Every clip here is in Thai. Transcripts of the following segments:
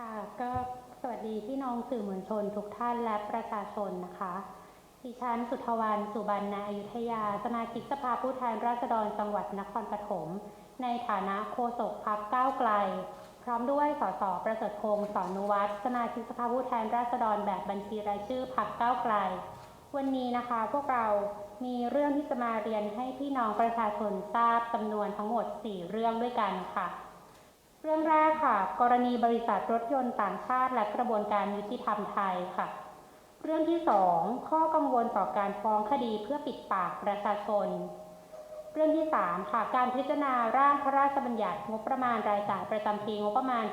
ค่ะก็สวัสดีพี่น้องสื่อมวลชนทุกท่านและประชาชนนะคะดิฉันสุทธวรรณสุบรรณอยุธยา สมาชิกสภาผู้แทนราษฎรจังหวัดนครปฐมในฐานะโฆษกพักก้าวไกล พร้อมด้วยสสประเสริฐพงศ์สอนุวัฒน์สมาชิกสภาผู้แทนราษฎรแบบบัญชีรายชื่อพักก้าวไกล วันนี้นะคะพวกเรามีเรื่องที่จะมาเรียนให้พี่น้องประชาชนทราบจำนวนทั้งหมด 4 เรื่องด้วยกันค่ะ เรื่องแรกค่ะ กรณีบริษัทรถยนต์ต่างชาติและกระบวนการยุติธรรมไทยค่ะ เรื่องที่ 2 ข้อกังวลต่อการฟ้องคดีเพื่อปิดปากประชาชน เรื่องที่ 3 ค่ะการพิจารณาร่างพระราชบัญญัติงบประมาณรายจ่ายประจำปีงบประมาณ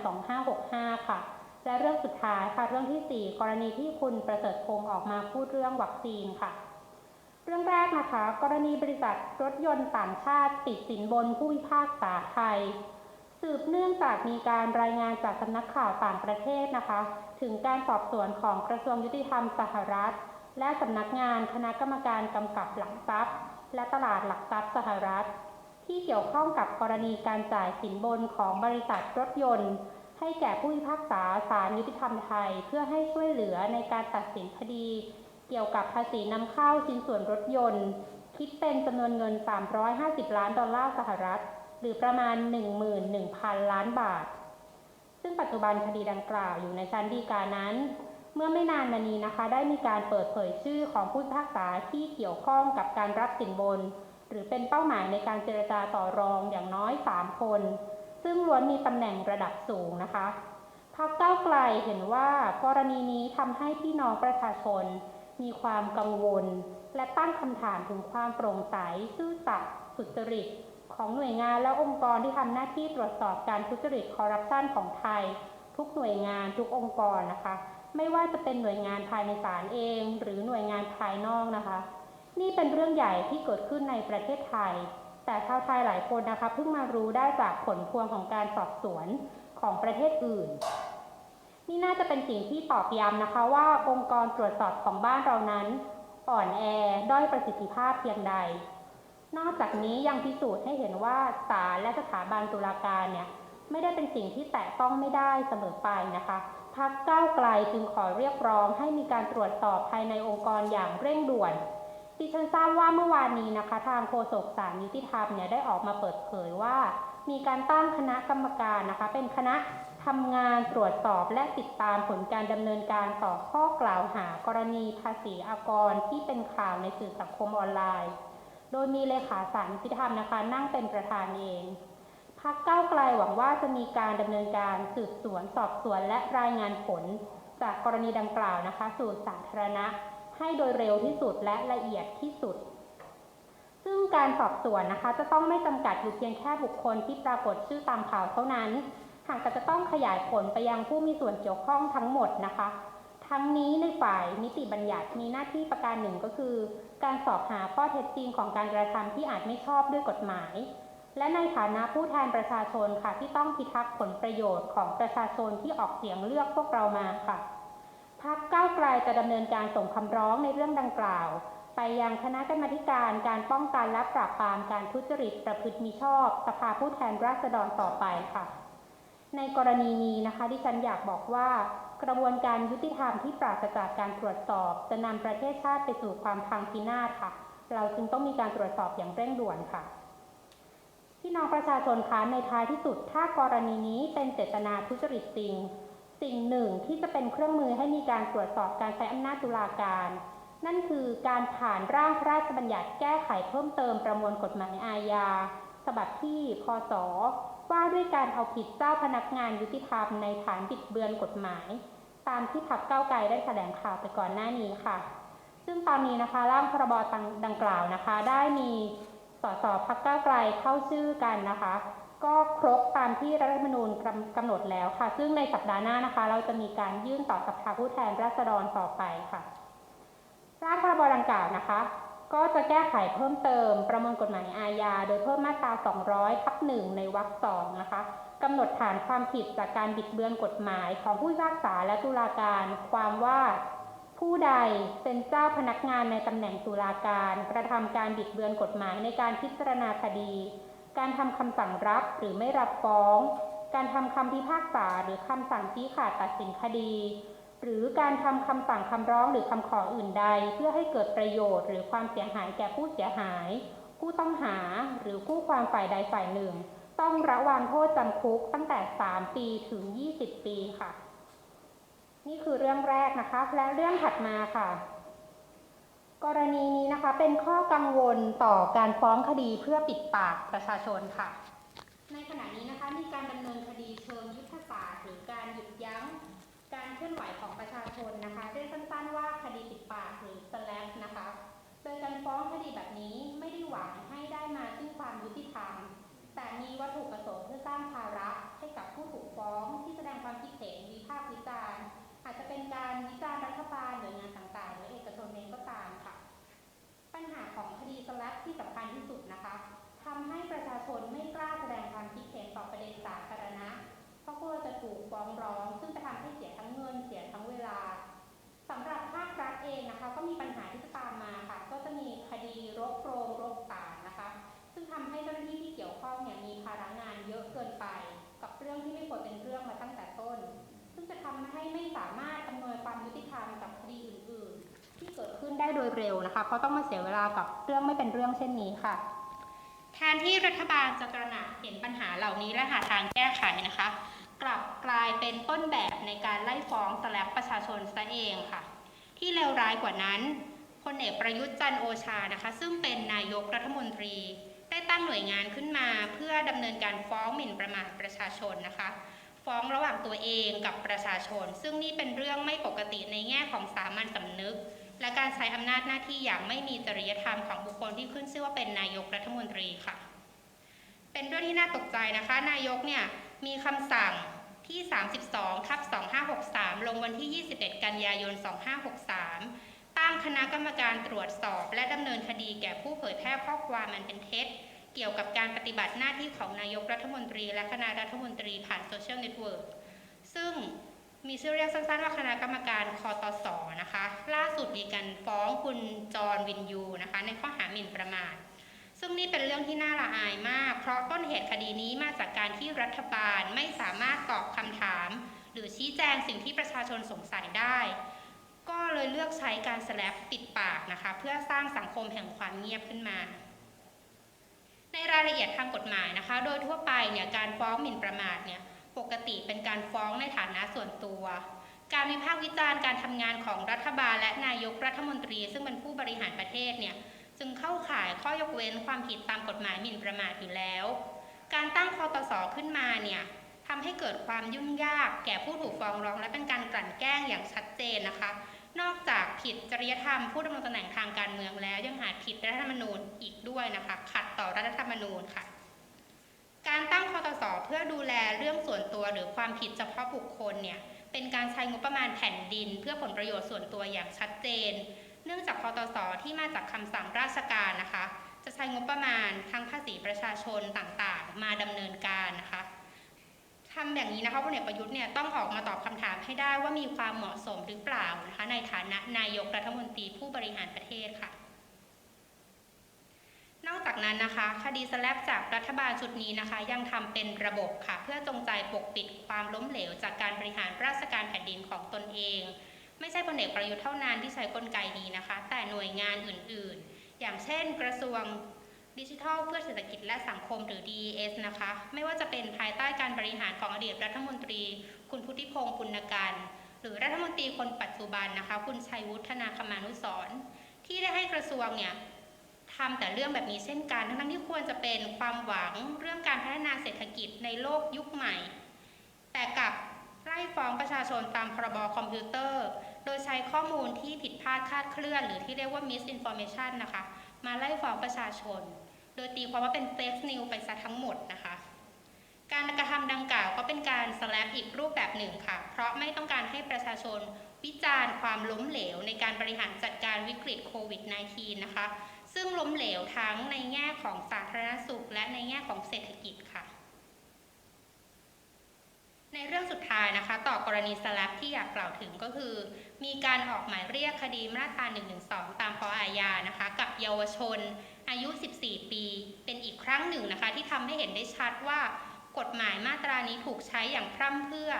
2565 ค่ะ และเรื่องสุดท้ายค่ะเรื่องทีสี่4 กรณีที่คุณประเสริฐพงศ์ออกมาพูดเรื่องวัคซีนค่ะเรื่องแรกนะคะ กรณีบริษัทรถยนต์ต่างชาติติดสินบนผู้พิพากษาไทย สืบเนื่องจากมีการรายงานจากสำนักข่าวต่างประเทศนะคะ ถึงการสอบสวนของกระทรวงยุติธรรมสหรัฐ และสำนักงานคณะกรรมการกำกับหลักทรัพย์ และตลาดหลักทรัพย์สหรัฐ ที่เกี่ยวข้องกับกรณีการจ่ายสินบนของบริษัทรถยนต์ ให้แก่ผู้พิพากษาศาลยุติธรรมไทย เพื่อให้ช่วยเหลือในการตัดสินคดี เกี่ยวกับภาษีนำเข้าชิ้นส่วนรถยนต์ คิดเป็นจำนวนเงิน 350 ล้านดอลลาร์สหรัฐ หรือประมาณ 11,000 ล้านบาท ซึ่งปัจจุบันคดีดังกล่าวอยู่ในชั้นฎีกานั้น เมื่อไม่นานมานี้นะคะ ได้มีการเปิดเผยชื่อของผู้พิพากษาที่เกี่ยวข้องกับการรับสินบน หรือเป็นเป้าหมายในการเจรจาต่อรองอย่างน้อย 3 คน ซึ่งล้วนมีตำแหน่งระดับสูงนะคะพรรคก้าวไกลเห็นว่ากรณีนี้ทำให้พี่น้องประชาชน มีความกังวล และตั้งคำถามถึงความโปร่งใสซื่อสัตย์สุจริต ของหน่วยงานและองค์กรที่ทำหน้าที่ตรวจสอบการทุจริตคอร์รัปชันของไทย ทุกหน่วยงานทุกองค์กรนะคะ ไม่ว่าจะเป็นหน่วยงานภายในศาลเอง หรือหน่วยงานภายนอกนะคะ นี่เป็นเรื่องใหญ่ที่เกิดขึ้นในประเทศไทย แต่ชาวไทยหลายคนนะคะเพิ่งมารู้ได้จากผลพวงของการสอบสวนของประเทศอื่น นี่น่าจะเป็นสิ่งที่ตอกย้ำนะคะ ว่าองค์กรตรวจสอบของบ้านเรานั้น อ่อนแอด้อยประสิทธิภาพเพียงใด นอกจากนี้ยังพิสูจน์ให้เห็นว่าศาลและสถาบันตุลาการเนี่ยไม่ได้เป็นสิ่งที่แตะต้องไม่ได้เสมอไปนะคะพักก้าวไกลจึงขอเรียกร้องให้มีการตรวจสอบภายในองค์กรอย่างเร่งด่วนดิฉันทราบว่าเมื่อวานนี้นะคะ ทางโฆษกศาลยุติธรรมเนี่ยได้ออกมาเปิดเผยว่า มีการตั้งคณะกรรมการนะคะ เป็นคณะทำงานตรวจสอบและติดตามผลการดำเนินการต่อข้อกล่าวหากรณีภาษีอากรที่เป็นข่าวในสื่อสังคมออนไลน์ โดยมีเลขาศาลยุติธรรมนะคะ นั่งเป็นประธานเองพักเก้าวไกลหวังว่าจะมีการดำเนินการสืบสวนสอบสวนและรายงานผล จากกรณีดังกล่าวนะคะ สู่สาธารณะ ให้โดยเร็วที่สุดและละเอียดที่สุด ซึ่งการสอบสวนนะคะ จะต้องไม่จำกัดอยู่เพียงแค่บุคคลที่ปรากฏชื่อตามข่าวเท่านั้น หากจะต้องขยายผลไปยังผู้มีส่วนเกี่ยวข้องทั้งหมดนะคะ ทั้งนี้ในฝ่ายนิติบัญญัติมีหน้าที่ประการหนึ่งก็คือ การสอบหาข้อเท็จจริงของการกระทำที่อาจไม่ชอบด้วยกฎหมาย และในฐานะผู้แทนประชาชนค่ะที่ต้องพิทักษ์ผลประโยชน์ของประชาชนที่ออกเสียงเลือกพวกเรามาค่ะพักก้าวไกลจะดำเนินการส่งคำร้องในเรื่องดังกล่าว ไปยังคณะกรรมการการป้องกันและปราบปรามการทุจริตประพฤติมิชอบสภาผู้แทนราษฎรต่อไปค่ะ ในกรณีนี้นะคะที่ฉันอยากบอกว่า กระบวนการยุติธรรมที่ปราศจากการตรวจสอบ จะนำประเทศชาติไปสู่ความพังพินาศค่ะ เราจึงต้องมีการตรวจสอบอย่างเร่งด่วนค่ะพี่น้องประชาชนคะในท้ายที่สุด ถ้ากรณีนี้เป็นเจตนาทุจริตจริง สิ่งหนึ่งที่จะเป็นเครื่องมือให้มีการตรวจสอบการใช้อำนาจตุลาการ นั่นคือการผ่านร่างพระราชบัญญัติแก้ไขเพิ่มเติมประมวลกฎหมายอาญาฉบับที่ พศ ว่าด้วยการเอาผิดเจ้าพนักงานยุติธรรมในฐานบิดเบือนกฎหมาย ตามที่พักเก้าไกลได้แถลงข่าวไปก่อนหน้านี้ค่ะ ซึ่งตอนนี้นะคะร่างพรบดังกล่าวนะคะ ได้มีสสพักเก้าไกลเข้าชื่อกันนะคะ ก็ครบตามที่รัฐธรรมนูญกำกำหนดแล้วค่ะ ซึ่งในสัปดาห์หน้านะคะ เราจะมีการยื่นต่อสภาผู้แทนราษฎรต่อไปค่ะร่างพรบดังกล่าวนะคะ ก็จะแก้ไขเพิ่มเติมประมวลกฎหมายอาญา โดยเพิ่มมาตรา 200ทับหนึ่งในวรรคสองนะคะกำหนดฐานความผิดจากการบิดเบือนกฎหมายของผู้พิพากษาและตุลาการ ความว่าผู้ใดเป็นเจ้าพนักงานในตำแหน่งตุลาการ กระทำการบิดเบือนกฎหมายในการพิจารณาคดี การทำคำสั่งรับหรือไม่รับฟ้อง การทำคำพิพากษาหรือคำสั่งชี้ขาดตัดสินคดี หรือการทำคำสั่งคำร้องหรือคำขออื่นใด เพื่อให้เกิดประโยชน์หรือความเสียหายแก่ผู้เสียหาย ผู้ต้องหาหรือคู่ความฝ่ายใดฝ่ายหนึ่ง ต้องระวางโทษจำคุกตั้งแต่ 3 ปีถึง 20 ปีค่ะ นี่คือเรื่องแรกนะคะ และเรื่องถัดมาค่ะ กรณีนี้นะคะเป็นข้อกังวลต่อการฟ้องคดีเพื่อปิดปากประชาชนค่ะ ในขณะนี้นะคะมีการดำเนินคดีเชิงยุ ไหวของประชาชนนะคะเรียกสั้นๆว่าคดีปิดปากหรือ SLAPP นะคะ โดยการฟ้องคดีแบบนี้ไม่ได้หวังให้ได้มาซึ่งความยุติธรรม แต่มีวัตถุประสงค์เพื่อสร้างภาระให้กับผู้ถูกฟ้องที่แสดงความคิดเห็นวิพากษ์วิจารณ์อาจจะเป็นการวิจารณ์รัฐบาลหน่วยงานต่างๆหรือเอกชนเองก็ตามค่ะ ปัญหาของคดีสลับที่สำคัญที่สุดนะคะทำให้ประชาชนไม่กล้าแสดงความคิดเห็นต่อประเด็นสาธารณะ เพราะกลัวจะถูกฟ้องร้อง ซึ่งจะทำให้เสียทั้งเงินเสียทั้งเวลาสำหรับภาครัฐเองนะคะ ก็มีปัญหาที่จะตามมาค่ะ ก็จะมีคดีรกโรงรกศานะคะ ซึ่งทำให้เจ้าหน้าที่ที่เกี่ยวข้องเนี่ยมีภาระงานเยอะเกินไป กับเรื่องที่ไม่ควรเป็นเรื่องมาตั้งแต่ต้น ซึ่งจะทำให้ไม่สามารถอำนวยความยุติธรรมกับคดีอื่น ๆ ที่เกิดขึ้นได้โดยเร็วนะคะ เพราะต้องมาเสียเวลากับเรื่องไม่เป็นเรื่องเช่นนี้ค่ะแทนที่รัฐบาลจะตระหนักเห็นปัญหาเหล่านี้และหาทางแก้ไขนะคะ กลับกลายเป็นต้นแบบในการไล่ฟ้องสแลบประชาชนซะเองค่ะ ที่เลวร้ายกว่านั้นพลเอกประยุทธ์จันโอชานะคะ ซึ่งเป็นนายกรัฐมนตรี ได้ตั้งหน่วยงานขึ้นมาเพื่อดำเนินการฟ้องหมิ่นประมาทประชาชนนะคะ ฟ้องระหว่างตัวเองกับประชาชน ซึ่งนี่เป็นเรื่องไม่ปกติในแง่ของสามัญสำนึก และการใช้อำนาจหน้าที่อย่างไม่มีจริยธรรมของบุคคลที่ขึ้นชื่อว่าเป็นนายกรัฐมนตรีค่ะ เป็นเรื่องที่น่าตกใจนะคะ นายกเนี่ย มีคำสั่งที่ 32ทับ2563 ลงวันที่ 21 กันยายน 2563 ตั้งคณะกรรมการตรวจสอบ และดำเนินคดีแก่ผู้เผยแพร่ข้อความมันเป็นเท็จ เกี่ยวกับการปฏิบัติหน้าที่ของนายกรัฐมนตรี และคณะรัฐมนตรีผ่านโซเชียลเน็ตเวิร์กซึ่งมีชื่อเรียกสั้นๆว่าคณะกรรมการคอตสนะคะ ล่าสุดมีการฟ้องคุณจรวินยูนะคะ ในข้อหาหมิ่นประมาท ซึ่งนี่เป็นเรื่องที่น่าละอายมาก เพราะต้นเหตุคดีนี้มาจากการที่รัฐบาลไม่สามารถตอบคำถาม หรือชี้แจงสิ่งที่ประชาชนสงสัยได้ ก็เลยเลือกใช้การสแลปปิดปากนะคะ เพื่อสร้างสังคมแห่งความเงียบขึ้นมา ในรายละเอียดทางกฎหมายนะคะ โดยทั่วไปเนี่ยการฟ้องหมิ่นประมาทเนี่ยปกติเป็นการฟ้องในฐานะส่วนตัว การวิพากษ์วิจารณ์การทำงานของรัฐบาลและนายกรัฐมนตรี ซึ่งเป็นผู้บริหารประเทศเนี่ย จึงเข้าข่ายข้อยกเว้นความผิดตามกฎหมายหมิ่นประมาทอยู่แล้ว การตั้งคอตสขึ้นมาเนี่ยทำให้เกิดความยุ่งยากแก่ผู้ถูกฟ้องร้อง และเป็นการกลั่นแกล้งอย่างชัดเจนนะคะ นอกจากผิดจริยธรรมผู้ดำรงตำแหน่งทางการเมืองแล้วยังหาผิดรัฐธรรมนูญอีกด้วยนะคะ ขัดต่อรัฐธรรมนูญค่ะ การตั้งคอตสเพื่อดูแลเรื่องส่วนตัวหรือความผิดเฉพาะบุคคลเนี่ยเป็นการใช้งบประมาณแผ่นดิน เพื่อผลประโยชน์ส่วนตัวอย่างชัดเจน เนื่องจากคอตสที่มาจากคำสั่งราชการนะคะ จะใช้งบประมาณทั้งภาษีประชาชนต่างๆ มาดำเนินการนะคะทำแบบนี้นะคะพลเอกประยุทธ์เนี่ยต้องออกมาตอบคำถามให้ได้ว่ามีความเหมาะสมหรือเปล่านะคะในฐานะนายกรัฐมนตรีผู้บริหารประเทศค่ะนอกจากนั้นนะคะ คดีสแลปจากรัฐบาลชุดนี้นะคะ ยังทำเป็นระบบค่ะ เพื่อจงใจปกปิดความล้มเหลวจากการบริหารราชการแผ่นดินของตนเอง ไม่ใช่พลเอกประยุทธ์เท่านั้นที่ใช้กลไกนี้นะคะ แต่หน่วยงานอื่นๆ อย่างเช่น กระทรวงดิจิทัลเพื่อเศรษฐกิจและสังคมหรือ DES นะคะ ไม่ว่าจะเป็นภายใต้การบริหารของอดีตรัฐมนตรี คุณพุทธิพงศ์ปุณกันหรือรัฐมนตรีคนปัจจุบันนะคะ คุณชัยวุฒนาคมานุสรที่ได้ให้กระทรวงเนี่ยทำแต่เรื่องแบบนี้เช่นกัน ทั้งที่ควรจะเป็นความหวังเรื่องการพัฒนาเศรษฐกิจในโลกยุคใหม่ แต่กับไล่ฟ้องประชาชนตามพรบคอมพิวเตอร์ โดยใช้ข้อมูลที่ผิดพลาดคาดเคลื่อน หรือที่เรียกว่า misinformation นะคะ มาไล่ฟ้องประชาชน โดยตีความว่าเป็น fake news ไปซะทั้งหมดนะคะ การกระทำดังกล่าวก็เป็นการสแลปอีกรูปแบบหนึ่งค่ะ เพราะไม่ต้องการให้ประชาชนวิจารณ์ความล้มเหลวในการบริหารจัดการวิกฤตโควิด -19 นะคะ ซึ่งล้มเหลวทั้งในแง่ของสาธารณสุข และในแง่ของเศรษฐกิจค่ะ ในเรื่องสุดท้ายนะคะ ต่อกรณีสลับที่อยากกล่าวถึงก็คือ มีการออกหมายเรียกคดีมาตรา112 ตามปออาญานะคะ กับเยาวชนอายุ 14 ปี เป็นอีกครั้งหนึ่งนะคะ ที่ทำให้เห็นได้ชัดว่ากฎหมายมาตรานี้ถูกใช้อย่างพร่ำเพรื่อ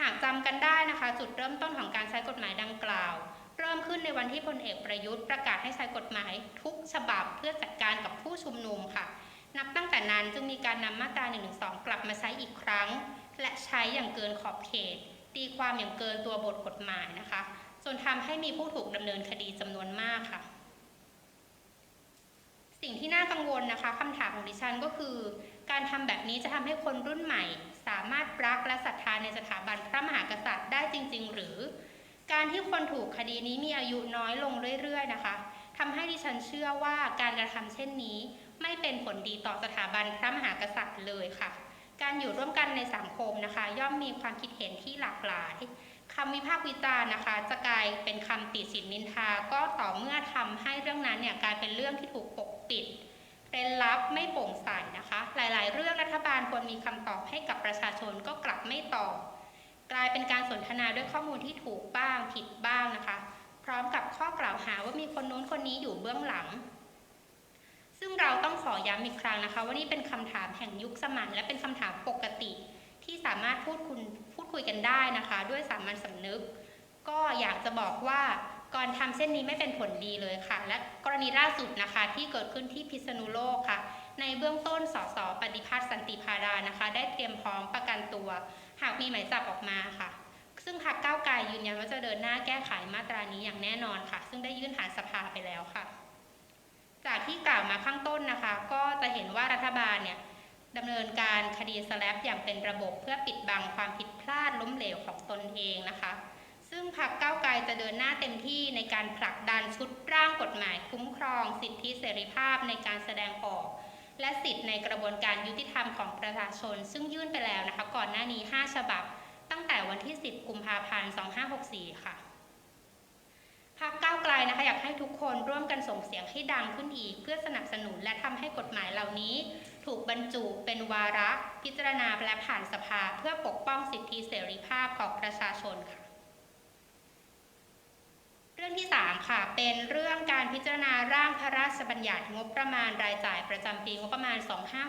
หากจำกันได้นะคะ จุดเริ่มต้นของการใช้กฎหมายดังกล่าว เริ่มขึ้นในวันที่พลเอกประยุทธ์ประกาศให้ใช้กฎหมายทุกฉบับเพื่อจัดการกับผู้ชุมนุมค่ะ นับตั้งแต่นั้นจึงมีการนำมาตรา1นึกลับมาใช้อีกครั้ง และใช้อย่างเกินขอบเขต ตีความอย่างเกินตัวบทกฎหมายนะคะ จนทำให้มีผู้ถูกดำเนินคดีจำนวนมากค่ะ สิ่งที่น่ากังวลนะคะคำถามของดิฉันก็คือ การทำแบบนี้จะทำให้คนรุ่นใหม่ สามารถรักและศรัทธาในสถาบันพระมหากษัตริย์ได้จริง ๆ หรือ การที่คนถูกคดีนี้มีอายุน้อยลงเรื่อย ๆ นะคะทำให้ดิฉันเชื่อว่าการกระทำเช่นนี้ ไม่เป็นผลดีต่อสถาบันพระมหากษัตริย์เลยค่ะ การอยู่ร่วมกันในสังคมนะคะ ย่อมมีความคิดเห็นที่หลากหลายคำวิพากษ์วิจารณ์นะคะ จะกลายเป็นคำติฉินนินทา ก็ต่อเมื่อทำให้เรื่องนั้นเนี่ยกลายเป็นเรื่องที่ถูกปกปิดเป็นลับไม่โปร่งใสนะคะ หลาย ๆ เรื่องรัฐบาลควรมีคำตอบให้กับประชาชนก็กลับไม่ตอบ กลายเป็นการสนทนาด้วยข้อมูลที่ถูกบ้างผิดบ้างนะคะ พร้อมกับข้อกล่าวหาว่ามีคนนู้นคนนี้อยู่เบื้องหลัง ซึ่งเราต้องขอย้ำอีกครั้งนะคะ ว่านี่เป็นคำถามแห่งยุคสมัยและเป็นคำถามปกติ ที่สามารถพูดคุยพูดคุยกันได้นะคะ ด้วยสามัญสำนึก ก็อยากจะบอกว่าก่อนทำเส้นนี้ไม่เป็นผลดีเลยค่ะ และกรณีล่าสุดนะคะที่เกิดขึ้นที่พิษณุโลกค่ะ ในเบื้องต้นสสปฏิพัฒน์สันติพาดานะคะ ได้เตรียมพร้อมประกันตัว หากมีหมายจับออกมาค่ะ ซึ่งพรรคก้าวไกลยืนยันว่าจะเดินหน้าแก้ไขมาตรานี้อย่างแน่นอนค่ะ ซึ่งได้ยื่นผ่านสภาไปแล้วค่ะ จากที่กล่าวมาข้างต้นนะคะ ก็จะเห็นว่ารัฐบาลเนี่ยดำเนินการคดีสแลปอย่างเป็นระบบเพื่อปิดบังความผิดพลาดล้มเหลวของตนเองนะคะ ซึ่งพรรคก้าวไกลจะเดินหน้าเต็มที่ในการผลักดันชุดร่างกฎหมายคุ้มครอง สิทธิเสรีภาพในการแสดงออก และสิทธิในกระบวนการยุติธรรมของประชาชน ซึ่งยื่นไปแล้วนะคะ ก่อนหน้านี้ 5 ฉบับ ตั้งแต่วันที่ 10 กุมภาพันธ์ 2564 ค่ะ พรรคก้าวไกลนะคะอยากให้ทุกคนร่วมกันส่งเสียงให้ดังขึ้นอีก เพื่อสนับสนุนและทำให้กฎหมายเหล่านี้ ถูกบรรจุเป็นวาระพิจารณาและผ่านสภา เพื่อปกป้องสิทธิเสรีภาพของประชาชนค่ะ เรื่องที่ 3 ค่ะ เป็นเรื่องการพิจารณาร่างพระราชบัญญัติงบประมาณรายจ่ายประจำปีงบประมาณ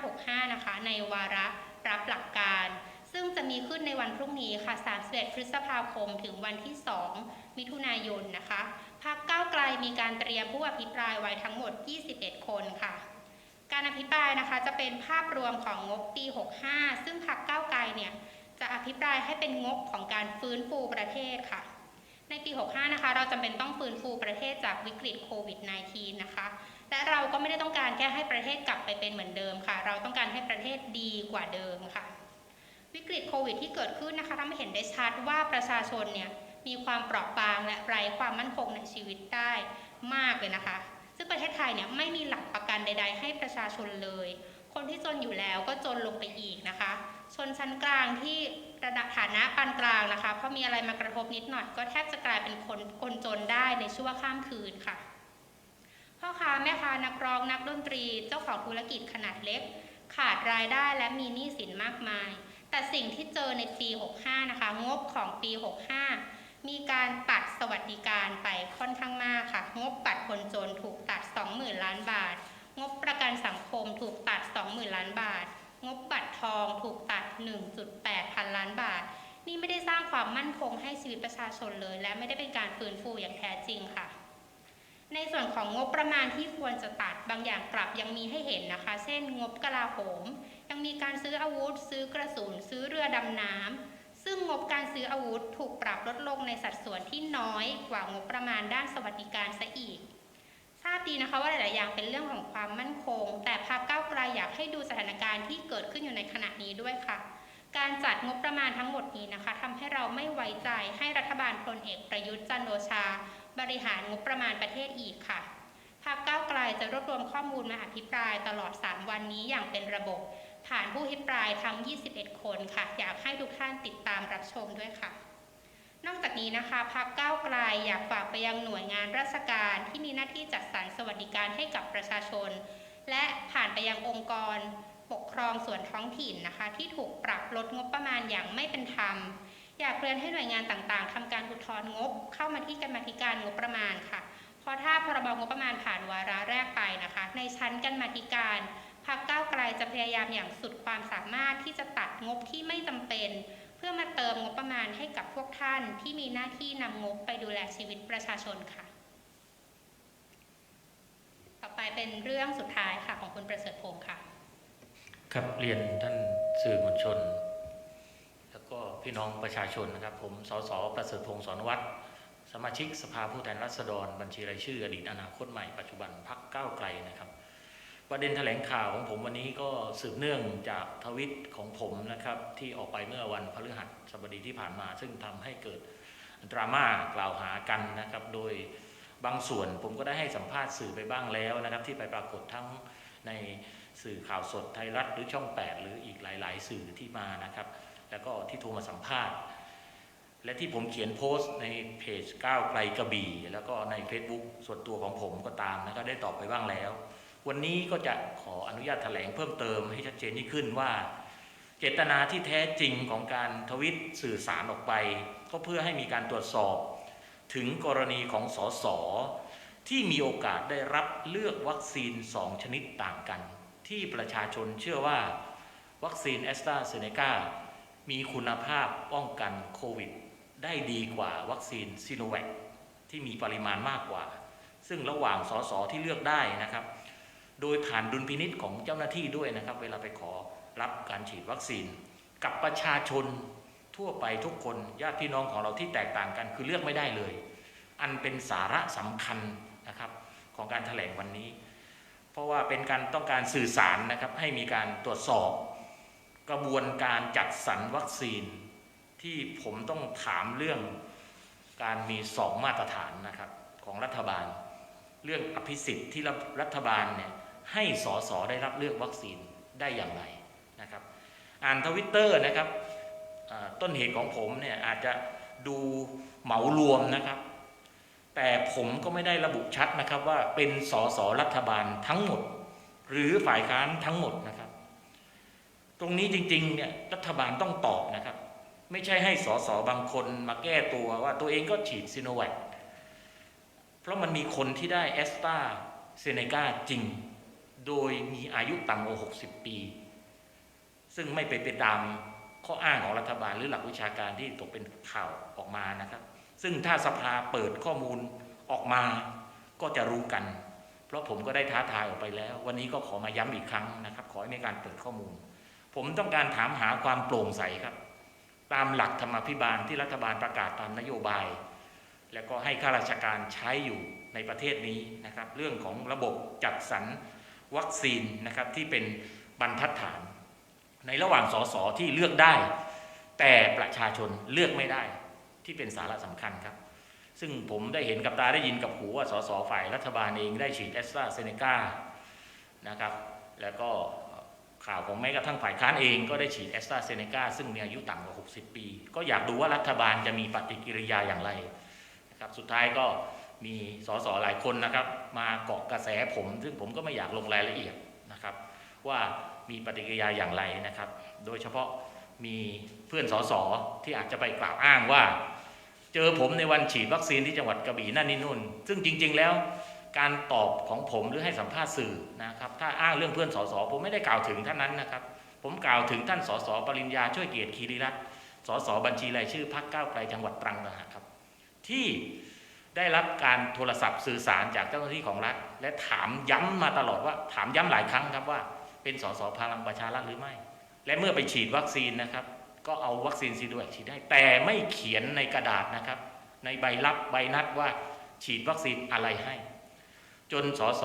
2565 นะคะ ในวาระรับหลักการ ซึ่งจะมีขึ้นในวันพรุ่งนี้ค่ะ 31 พฤษภาคม ถึงวันที่ 2 มิถุนายนนะคะ พรรคก้าวไกลมีการเตรียมผู้อภิปรายไว้ทั้งหมด 21 คนค่ะ การอภิปรายนะคะจะเป็นภาพรวมของงบปี 65 ซึ่งพรรคก้าวไกลเนี่ยจะอภิปรายให้เป็นงบของการฟื้นฟูประเทศค่ะ ในปี 65 นะคะ เราจำเป็นต้องฟื้นฟูประเทศจากวิกฤตโควิด -19 นะคะ และเราก็ไม่ได้ต้องการแค่ให้ประเทศกลับไปเป็นเหมือนเดิมค่ะ เราต้องการให้ประเทศดีกว่าเดิมค่ะ วิกฤตโควิดที่เกิดขึ้นนะคะทำให้เห็นได้ชัดว่าประชาชนเนี่ยมีความเปราะบางและไร้ความมั่นคงในชีวิตได้มากเลยนะคะ ซึ่งประเทศไทยเนี่ยไม่มีหลักประกันใด ๆ ให้ประชาชนเลย คนที่จนอยู่แล้วก็จนลงไปอีกนะคะ ชนชั้นกลางที่ระดับฐานะปานกลางนะคะพอมีอะไรมากระทบนิดหน่อย ก็แทบจะกลายเป็นคนคนจนได้ในชั่วข้ามคืนค่ะ พ่อค้าแม่ค้านักร้องนักดนตรี เจ้าของธุรกิจขนาดเล็ก ขาดรายได้และมีหนี้สินมากมาย แต่สิ่งที่เจอในปี 65 นะคะ งบของปี 65 มีการตัดสวัสดิการไปค่อนข้างมากค่ะ งบปัดคนจนถูกตัด 20,000 ล้านบาท งบประกันสังคมถูกตัด 20,000 ล้านบาท งบบัตรทองถูกตัด 1.8 พันล้านบาท นี่ไม่ได้สร้างความมั่นคงให้ชีวิตประชาชนเลย และไม่ได้เป็นการฟื้นฟูอย่างแท้จริงค่ะในส่วนของงบประมาณที่ควรจะตัดบางอย่างกลับยังมีให้เห็นนะคะ เช่น งบกลาโหม ยังมีการซื้ออาวุธ ซื้อกระสุน ซื้อเรือดำน้ำ ซึ่งงบการซื้ออาวุธถูกปรับลดลงในสัดส่วนที่น้อยกว่างบประมาณด้านสวัสดิการซะอีก ทราบดีนะคะว่าหลาย ๆ อย่างเป็นเรื่องของความมั่นคง แต่พรรคก้าวไกลอยากให้ดูสถานการณ์ที่เกิดขึ้นอยู่ในขณะนี้ด้วยค่ะ การจัดงบประมาณทั้งหมดนี้นะคะทำให้เราไม่ไว้ใจให้รัฐบาลพลเอกประยุทธ์จันทร์โอชา บริหารงบประมาณประเทศอีกค่ะพรรคก้าวไกลจะรวบรวมข้อมูลมาอภิปรายตลอด 3 วันนี้อย่างเป็นระบบ ผ่านผู้อภิปรายทั้ง 21 คนค่ะ อยากให้ทุกท่านติดตามรับชมด้วยค่ะ นอกจากนี้นะคะพรรคก้าวไกลอยากฝากไปยังหน่วยงานราชการที่มีหน้าที่จัดสรรสวัสดิการให้กับประชาชน และผ่านไปยังองค์กรปกครองส่วนท้องถิ่นนะคะ ที่ถูกปรับลดงบประมาณอย่างไม่เป็นธรรม อยากเรียนให้หน่วยงานต่างๆทำการอุทธรณ์งบ เข้ามาที่กรรมธิการงบประมาณค่ะ เพราะถ้าพรบงบประมาณผ่านวาระแรกไปนะคะ ในชั้นกรรมธิการ พักก้าวไกลจะพยายามอย่างสุดความสามารถที่จะตัดงบที่ไม่จำเป็น เพื่อมาเติมงบประมาณให้กับพวกท่านที่มีหน้าที่นำงบไปดูแลชีวิตประชาชนค่ะ ต่อไปเป็นเรื่องสุดท้ายค่ะของคุณประเสริฐพงศ์ค่ะ ครับเรียนท่านสื่อมวลชน แล้วก็พี่น้องประชาชนนะครับ ผมสสประเสริฐพงศ์สอนวัตรสมาชิกสภาผู้แทนราษฎร บัญชีรายชื่ออดีตอนาคตใหม่ปัจจุบันพักก้าวไกลนะครับ ประเด็นแถลงข่าวของผมวันนี้ก็สืบเนื่องจากทวิตของผมนะครับ ที่ออกไปเมื่อวันพฤหัสบดีที่ผ่านมา ซึ่งทำให้เกิดดราม่ากล่าวหากันนะครับ โดยบางส่วนผมก็ได้ให้สัมภาษณ์สื่อไปบ้างแล้วนะครับ ที่ไปปรากฏทั้งในสื่อข่าวสดไทยรัฐหรือช่อง 8 หรืออีกหลาย ๆ สื่อที่มานะครับ แล้วก็ที่โทรมาสัมภาษณ์ และที่ผมเขียนโพสต์ในเพจก้าวไกลกระบี่แล้วก็ใน Facebook ส่วนตัวของผมก็ตามนะครับได้ตอบไปบ้างแล้ว วันนี้ก็จะขออนุญาตแถลงเพิ่มเติมให้ชัดเจนยิ่งขึ้นว่า เจตนาที่แท้จริงของการทวิตสื่อสารออกไป ก็เพื่อให้มีการตรวจสอบ ถึงกรณีของสสที่มีโอกาสได้รับเลือกวัคซีน 2 ชนิดต่างกัน ที่ประชาชนเชื่อว่า วัคซีนแอสตราเซเนกามีคุณภาพป้องกันโควิด ได้ดีกว่าวัคซีนซีโนแวคที่มีปริมาณมากกว่า ซึ่งระหว่างสสที่เลือกได้นะครับ โดยผ่านดุลพินิษของเจ้าหน้าที่ด้วยนะครับ เวลาไปขอรับการฉีดวัคซีน กับประชาชนทั่วไปทุกคนญาติพี่น้องของเราที่แตกต่างกันคือเลือกไม่ได้เลย อันเป็นสาระสำคัญนะครับของการแถลงวันนี้ เพราะว่าเป็นการต้องการสื่อสารนะครับให้มีการตรวจสอบ กระบวนการจัดสรรวัคซีน ที่ผมต้องถามเรื่องการมีสองมาตรฐานนะครับของรัฐบาล เรื่องอภิสิทธิ์ที่รัฐบาลเนี่ย ให้สสได้รับเลือกวัคซีนได้อย่างไรนะครับ อ่านทวิตเตอร์นะครับต้นเหตุของผมเนี่ยอาจจะดูเหมารวมนะครับ แต่ผมก็ไม่ได้ระบุชัดนะครับว่าเป็นสสรัฐบาลทั้งหมด หรือฝ่ายค้านทั้งหมดนะครับ ตรงนี้จริงๆเนี่ยรัฐบาลต้องตอบนะครับ ไม่ใช่ให้สสบางคนมาแก้ตัวว่าตัวเองก็ฉีดซิโนแวคเพราะมันมีคนที่ได้แอสตราเซเนกาจริง โดยมีอายุต่ำกว่า 60 ปี ซึ่งไม่ไปเป็นตามข้ออ้างของรัฐบาลหรือหลักวิชาการที่ตกเป็นข่าวออกมานะครับ ซึ่งถ้าสภาเปิดข้อมูลออกมาก็จะรู้กัน เพราะผมก็ได้ท้าทายออกไปแล้ว วันนี้ก็ขอมาย้ำอีกครั้งนะครับ ขอให้มีการเปิดข้อมูล ผมต้องการถามหาความโปร่งใสครับ ตามหลักธรรมาภิบาลที่รัฐบาลประกาศตามนโยบาย แล้วก็ให้ข้าราชการใช้อยู่ในประเทศนี้นะครับ เรื่องของระบบจัดสรร วัคซีนนะครับที่เป็นบรรทัดฐาน ในระหว่างสสที่เลือกได้ แต่ประชาชนเลือกไม่ได้ที่เป็นสาระสำคัญครับ ซึ่งผมได้เห็นกับตาได้ยินกับหูว่าสสฝ่ายรัฐบาลเองได้ฉีดแอสตราเซเนกานะครับแล้วก็ข่าวของแม้กระทั่งฝ่ายค้านเองก็ได้ฉีดแอสตราเซเนกาซึ่งมีอายุต่ำกว่า 60 ปี ก็อยากดูว่ารัฐบาลจะมีปฏิกิริยาอย่างไรนะครับสุดท้ายก็ มีสสหลายคนนะครับ มาเกาะกระแสผม ซึ่งผมก็ไม่อยากลงรายละเอียดนะครับ ว่ามีปฏิกิริยาอย่างไรนะครับ โดยเฉพาะมีเพื่อนสสที่อาจจะไปกล่าวอ้างว่า เจอผมในวันฉีดวัคซีนที่จังหวัดกระบี่นั่นนี่นู่น ซึ่งจริง ๆ แล้วการตอบของผมหรือให้สัมภาษณ์สื่อนะครับ ถ้าอ้างเรื่องเพื่อนสสผมไม่ได้กล่าวถึงท่านนั้นนะครับ ผมกล่าวถึงท่านสสปริญญาช่วยเกียรติคีรีรัตน์สสบัญชีรายชื่อพรรคก้าวไกลจังหวัดตรังนะครับที่ ได้รับการโทรศัพท์สื่อสารจากเจ้าหน้าที่ของรัฐ และถามย้ำมาตลอดว่า ถามย้ำหลายครั้งครับว่า เป็นสสพลังประชารัฐหรือไม่ และเมื่อไปฉีดวัคซีนนะครับ ก็เอาวัคซีนซีโนแวคฉีดได้แต่ไม่เขียนในกระดาษนะครับ ในใบรับใบนัดว่าฉีดวัคซีนอะไรให้ จนสส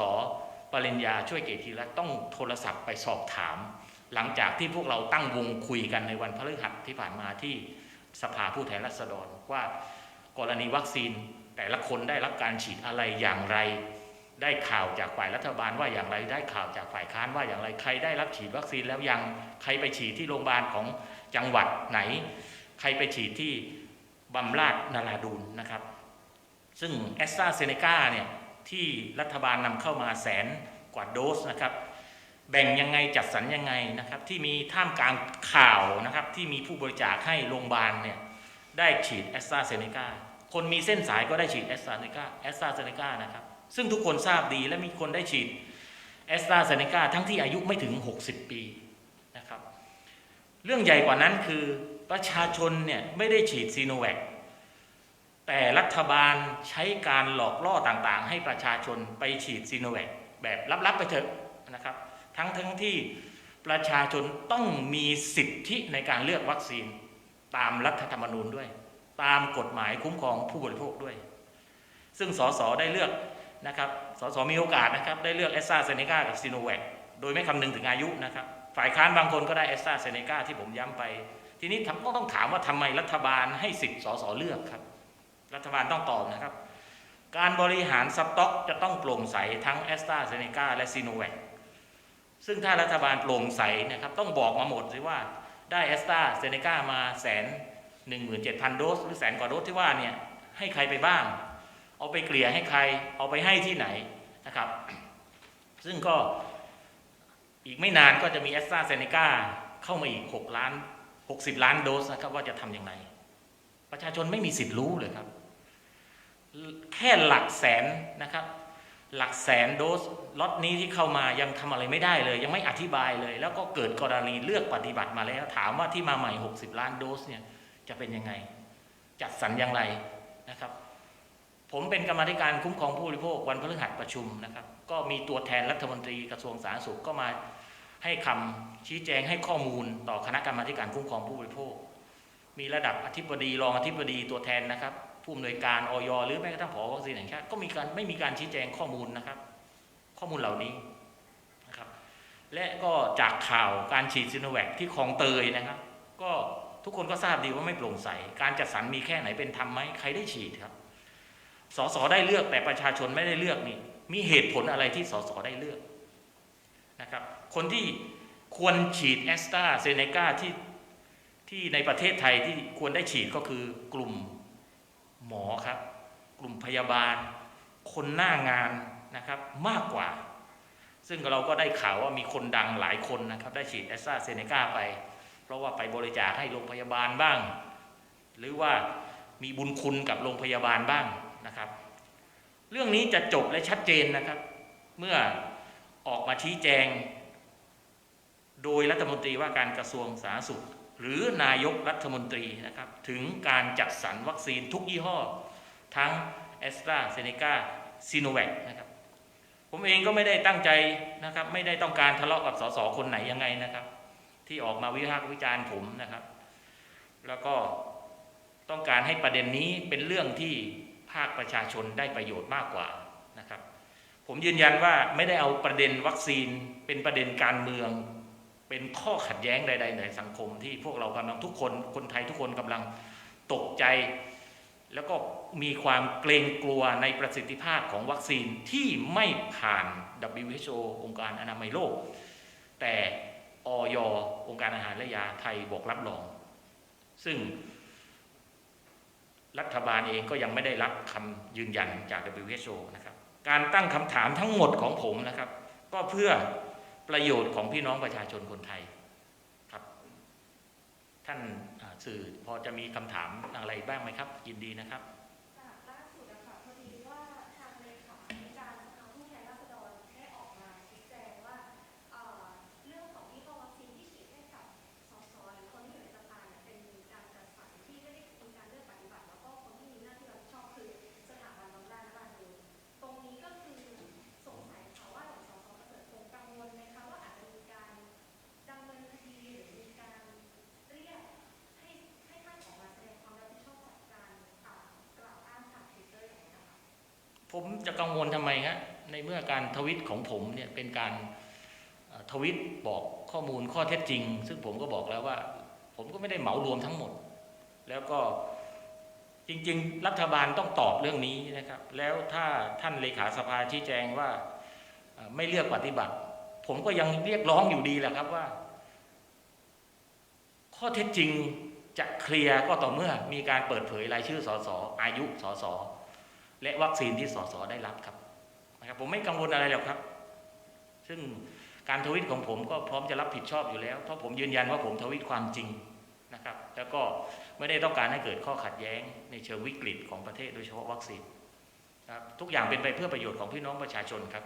ปริญญาช่วยเกยรติรัตต้องโทรศัพท์ไปสอบถาม หลังจากที่พวกเราตั้งวงคุยกันในวันพฤหัสที่ผ่านมาที่สภาผู้แทนราษฎรว่ากรณีวัคซีน แต่ละคนได้รับการฉีดอะไรอย่างไร ได้ข่าวจากฝ่ายรัฐบาลว่าอย่างไร ได้ข่าวจากฝ่ายค้านว่าอย่างไร ใครได้รับฉีดวัคซีนแล้วยัง ใครไปฉีดที่โรงพยาบาลของจังหวัดไหน ใครไปฉีดที่บำราศนาราดูนนะครับ ซึ่งแอสตราเซเนกาเนี่ยที่รัฐบาลนำเข้ามาแสนกว่าโดสนะครับแบ่งยังไงจัดสรรยังไงนะครับที่มีท่ามกลางข่าวนะครับที่มีผู้บริจาคให้โรงพยาบาลเนี่ยได้ฉีดแอสตราเซเนกา คนมีเส้นสายก็ได้ฉีดแอสตราเซเนกาแอสตราเซเนกานะครับ ซึ่งทุกคนทราบดีและมีคนได้ฉีดแอสตราเซเนกาทั้งที่อายุไม่ถึง 60 ปีนะครับ เรื่องใหญ่กว่านั้นคือประชาชนเนี่ยไม่ได้ฉีดซีโนแวคแต่รัฐบาลใช้การหลอกล่อต่างๆ ให้ประชาชนไปฉีดซีโนแวคแบบลับๆไปเถอะนะครับ ทั้งทั้งที่ประชาชนต้องมีสิทธิในการเลือกวัคซีนตามรัฐธรรมนูญด้วย ตามกฎหมายคุ้มครองผู้บริโภคด้วย ซึ่งสสได้เลือกนะครับสสมีโอกาสนะครับได้เลือกแอสตราเซเนกากับซีโนแวคโดยไม่คำนึงถึงอายุนะครับฝ่ายค้านบางคนก็ได้แอสตราเซเนกาที่ผมย้ำไป ทีนี้ทำก็ต้องถามว่าทำไมรัฐบาลให้สิทธิ์สสเลือกครับ รัฐบาลต้องตอบนะครับ การบริหารสต็อกจะต้องโปร่งใสทั้งแอสตราเซเนกาและซีโนแวคซึ่งถ้ารัฐบาลโปร่งใสนะครับต้องบอกมาหมดสิว่าได้แอสตราเซเนกามาแสน หนึ่งหมื่นเจ็ดพันโดส หรือแสนกว่าโดสที่ว่าเนี่ยให้ใครไปบ้าง เอาไปเกลี่ยให้ใคร เอาไปให้ที่ไหนนะครับ ซึ่งก็อีกไม่นานก็จะมีแอสตราเซเนกาเข้ามาอีก 6 ล้าน 60 ล้านโดสนะครับว่าจะทำอย่างไร ประชาชนไม่มีสิทธิ์รู้เลยครับ แค่หลักแสนนะครับ หลักแสนโดสล็อตนี้ที่เข้ามายังทำอะไรไม่ได้เลย ยังไม่อธิบายเลย แล้วก็เกิดกรณีเลือกปฏิบัติมาแล้ว ถามว่าที่มาใหม่ 60 ล้านโดสเนี่ย จะเป็นยังไง จัดสรรอย่างไรนะครับ ผมเป็นกรรมธิการคุ้มครองผู้บริโภควันพฤหัสประชุมนะครับ ก็มีตัวแทนรัฐมนตรีกระทรวงสาธารณสุขก็มาให้คำชี้แจงให้ข้อมูลต่อคณะกรรมาธิการคุ้มครองผู้บริโภค มีระดับอธิบดีรองอธิบดีตัวแทนนะครับ ผู้อำนวยการออยหรือแม้กระทั่งผอวัคซีนแห่งชาติก็มีการไม่มีการชี้แจงข้อมูลนะครับ ข้อมูลเหล่านี้นะครับ และก็จากข่าวการฉีดซิโนแวคที่คลองเตยนะครับ ก็ ทุกคนก็ทราบดีว่าไม่โปร่งใส การจัดสรรมีแค่ไหนเป็นธรรมไหมใครได้ฉีดครับ สสได้เลือกแต่ประชาชนไม่ได้เลือกนี่ มีเหตุผลอะไรที่สสได้เลือกนะครับ คนที่ควรฉีดแอสตราเซเนกาที่ที่ในประเทศไทยที่ควรได้ฉีดก็คือกลุ่มหมอครับ กลุ่มพยาบาล คนหน้างานนะครับมากกว่า ซึ่งเราก็ได้ข่าวว่ามีคนดังหลายคนนะครับ ได้ฉีดแอสตราเซเนกาไป เพราะว่าไปบริจาคให้โรงพยาบาลบ้าง หรือว่ามีบุญคุณกับโรงพยาบาลบ้างนะครับ เรื่องนี้จะจบและชัดเจนนะครับ เมื่อออกมาชี้แจง โดยรัฐมนตรีว่าการกระทรวงสาธารณสุข หรือนายกรัฐมนตรีนะครับถึงการจัดสรรวัคซีนทุกยี่ห้อ ทั้งแอสตราเซเนกาซีโนแวคนะครับผมเองก็ไม่ได้ตั้งใจนะครับ ไม่ได้ต้องการทะเลาะกับสสคนไหนยังไงนะครับ ที่ออกมาวิพากษ์วิจารณ์ผมนะครับ แล้วก็ต้องการให้ประเด็นนี้เป็นเรื่องที่ภาคประชาชนได้ประโยชน์มากกว่านะครับ ผมยืนยันว่าไม่ได้เอาประเด็นวัคซีนเป็นประเด็นการเมือง เป็นข้อขัดแย้งใด ๆ ในสังคม ที่พวกเรากำลังทุกคนคนไทยทุกคนกำลังตกใจ แล้วก็มีความเกรงกลัวในประสิทธิภาพของวัคซีนที่ไม่ผ่าน WHO องค์การอนามัยโลก แต่ ออยองค์การอาหารและยาไทยบอกรับรอง ซึ่งรัฐบาลเองก็ยังไม่ได้รับคำยืนยันจาก WHO นะครับ การตั้งคำถามทั้งหมดของผมนะครับ ก็เพื่อประโยชน์ของพี่น้องประชาชนคนไทยครับ ท่านสื่อพอจะมีคำถามอะไรบ้างไหมครับ ยินดีนะครับ จะกังวลทำไมฮะในเมื่อการทวิตของผมเนี่ยเป็นการทวิตบอกข้อมูลข้อเท็จจริง ซึ่งผมก็บอกแล้วว่า ผมก็ไม่ได้เหมารวมทั้งหมด แล้วก็จริง ๆ รัฐบาลต้องตอบเรื่องนี้นะครับ แล้วถ้าท่านเลขาสภาชี้แจงว่าไม่เลือกปฏิบัติ ผมก็ยังเรียกร้องอยู่ดีแหละครับว่า ข้อเท็จจริงจะเคลียร์ก็ต่อเมื่อมีการเปิดเผยรายชื่อสสอายุสส และวัคซีนที่สสได้รับครับนะครับ ผมไม่กังวลอะไรหรอกครับ ซึ่งการทวิตของผมก็พร้อมจะรับผิดชอบอยู่แล้ว เพราะผมยืนยันว่าผมทวิตความจริงนะครับ แล้วก็ไม่ได้ต้องการให้เกิดข้อขัดแย้งในเชิงวิกฤตของประเทศโดยเฉพาะวัคซีนครับทุกอย่างเป็นไปเพื่อประโยชน์ของพี่น้องประชาชนครับ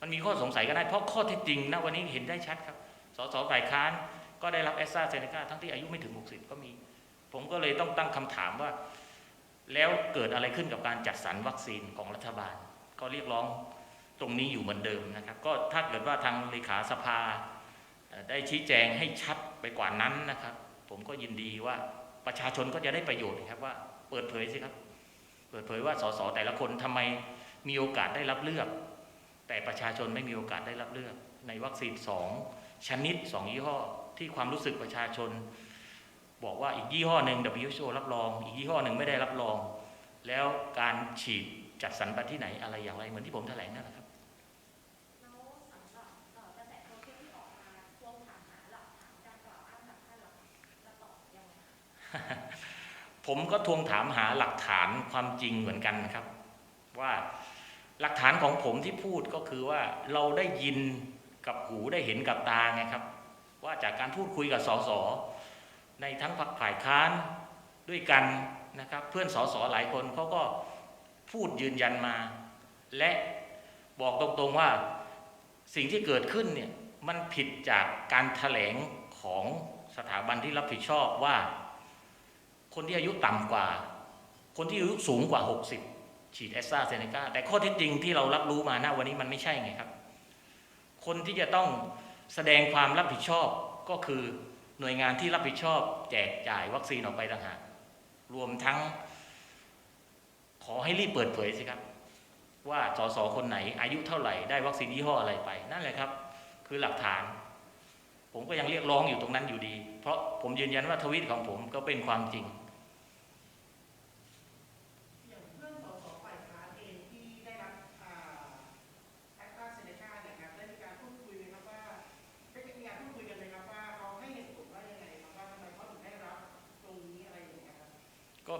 มันมีข้อสงสัยก็ได้เพราะข้อเท็จจริงนะวันนี้เห็นได้ชัดครับ สสฝ่ายค้านก็ได้รับแอสตราเซเนกาทั้งที่อายุไม่ถึง 60 ก็มี ผมก็เลยต้องตั้งคำถามว่า แล้วเกิดอะไรขึ้นกับการจัดสรรวัคซีนของรัฐบาล ก็เรียกร้องตรงนี้อยู่เหมือนเดิมนะครับ ก็ถ้าเกิดว่าทางเลขาสภาได้ชี้แจงให้ชัดไปกว่านั้นนะครับ ผมก็ยินดีว่าประชาชนก็จะได้ประโยชน์ครับว่าเปิดเผยสิครับ เปิดเผยว่าสสแต่ละคนทำไมมีโอกาสได้รับเลือก แต่ประชาชนไม่มีโอกาสได้รับเลือก ในวัคซีนสองชนิดสองยี่ห้อที่ความรู้สึกประชาชน บอกว่าอีกยี่ห้อหนึ่ง WHO รับรอง อีกยี่ห้อหนึ่งไม่ได้รับรอง แล้วการฉีดจัดสรรไปที่ไหนอะไรอย่างไรเหมือนที่ผมแถลงนั่นแหละครับผมก็ทวงถามหาหลักฐานความจริงเหมือนกันครับ ว่าหลักฐานของผมที่พูดก็คือว่าเราได้ยินกับหูได้เห็นกับตาไงครับ ว่าจากการพูดคุยกับสส ในทั้งพรรคฝ่ายค้านด้วยกันนะครับเพื่อนสสหลายคนเขาก็พูดยืนยันมา และบอกตรงๆว่าสิ่งที่เกิดขึ้นเนี่ยมันผิดจากการแถลงของสถาบันที่รับผิดชอบว่า คนที่อายุต่ำกว่า คนที่อายุสูงกว่า 60 ฉีดแอสตราเซเนกาแต่ข้อเท็จจริงที่เรารับรู้มาณวันนี้มันไม่ใช่ไงครับ คนที่จะต้องแสดงความรับผิดชอบก็คือ หน่วยงานที่รับผิดชอบ แจกจ่ายวัคซีนออกไปต่างหากรวมทั้ง ขอให้รีบเปิดเผยสิครับ ว่าสสคนไหนอายุเท่าไหร่ได้วัคซีนยี่ห้ออะไรไป นั่นแหละครับ คือหลักฐาน ผมก็ยังเรียกร้องอยู่ตรงนั้นอยู่ดี เพราะผมยืนยันว่าทวิตของผมก็เป็นความจริงอย่าง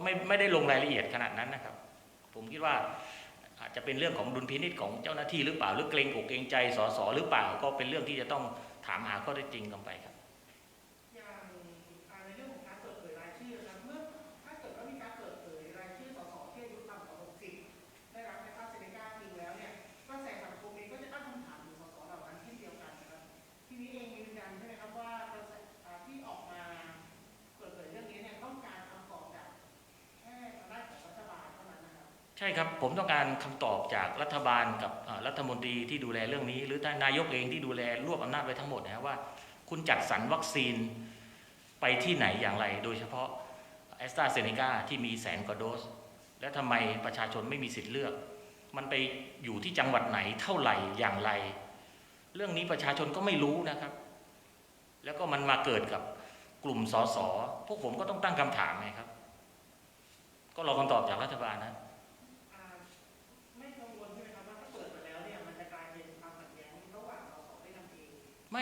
ไม่ไม่ได้ลงรายละเอียดขนาดนั้นนะครับ ผมคิดว่าอาจจะเป็นเรื่องของดุลพินิษของเจ้าหน้าที่หรือเปล่าหรือเกรงอกเกรงใจสสหรือเปล่าก็เป็นเรื่องที่จะต้องถามหาข้อเท็จจริงกันไปครับ ช่ครับ ผมต้องการคำตอบจากรัฐบาลกับรัฐมนตรีที่ดูแลเรื่องนี้ หรือท่านนายกเองที่ดูแลรวบอำนาจไว้ทั้งหมดนะครับว่า คุณจัดสรรวัคซีนไปที่ไหนอย่างไร โดยเฉพาะแอสตราเซเนกาที่มีแสนกว่าโดส และทำไมประชาชนไม่มีสิทธิ์เลือก มันไปอยู่ที่จังหวัดไหนเท่าไหร่อย่างไร เรื่องนี้ประชาชนก็ไม่รู้นะครับ แล้วก็มันมาเกิดกับกลุ่มสสพวกผมก็ต้องตั้งคำถามไงครับ ก็รอคำตอบจากรัฐบาลนะ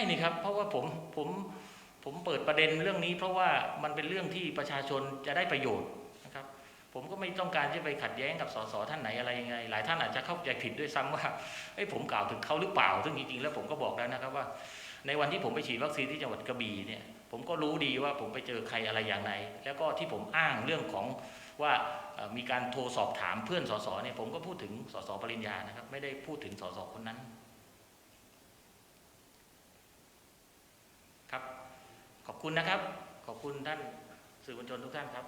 ไม่นี่ครับ เพราะว่าผมผมผมเปิดประเด็นเรื่องนี้ เพราะว่ามันเป็นเรื่องที่ประชาชนจะได้ประโยชน์นะครับ ผมก็ไม่ต้องการจะไปขัดแย้งกับสสท่านไหนอะไรยังไง หลายท่านอาจจะเข้าใจผิดด้วยซ้ำว่าเอ้ผมกล่าวถึงเขาหรือเปล่า ซึ่งจริงๆแล้วผมก็บอกแล้วนะครับว่า ในวันที่ผมไปฉีดวัคซีนที่จังหวัดกระบี่เนี่ยผมก็รู้ดีว่าผมไปเจอใครอะไรอย่างไร แล้วก็ที่ผมอ้างเรื่องของว่ามีการโทรสอบถามเพื่อนสสเนี่ยผมก็พูดถึงสสปริญญานะครับ ไม่ได้พูดถึงสสคนนั้น ครับ ขอบ คุณนะครับ ขอบคุณท่านสื่อมวลชนทุกท่านครับ